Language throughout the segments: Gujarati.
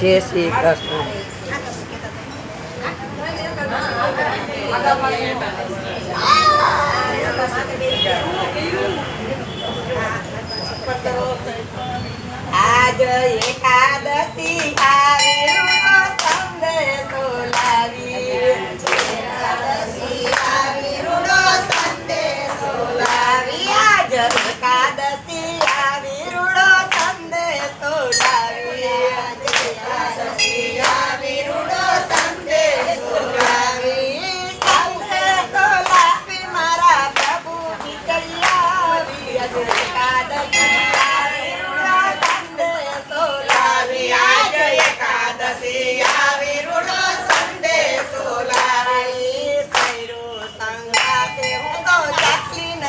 જય શ્રી કૃષ્ણ. આજ એકાદશી આવે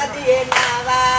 નદીએ નાવા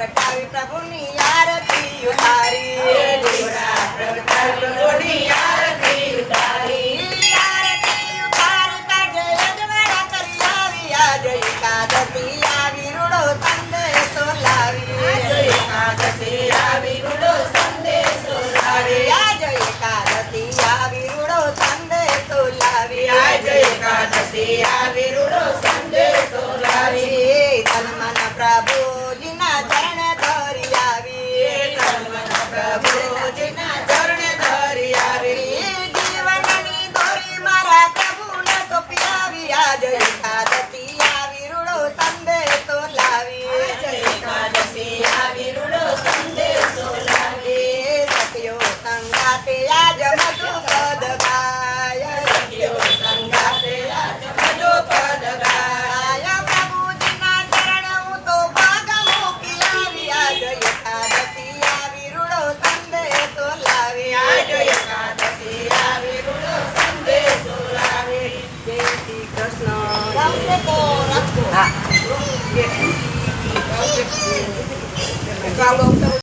પ્રગટાવી પ્રભુની આરતી ઉતારી પ્રગટાવી પ્રભુની આરતી આવી આજે એકાદશી આવી લાવી આજે આવી રૂડો સંદેશો લાવી. આજે એકાદશી આવી રૂડો સંદેશો લાવી આજે એકાદશી આવી રૂડો સંદેશો લાવી. તન મન પ્રભુજીના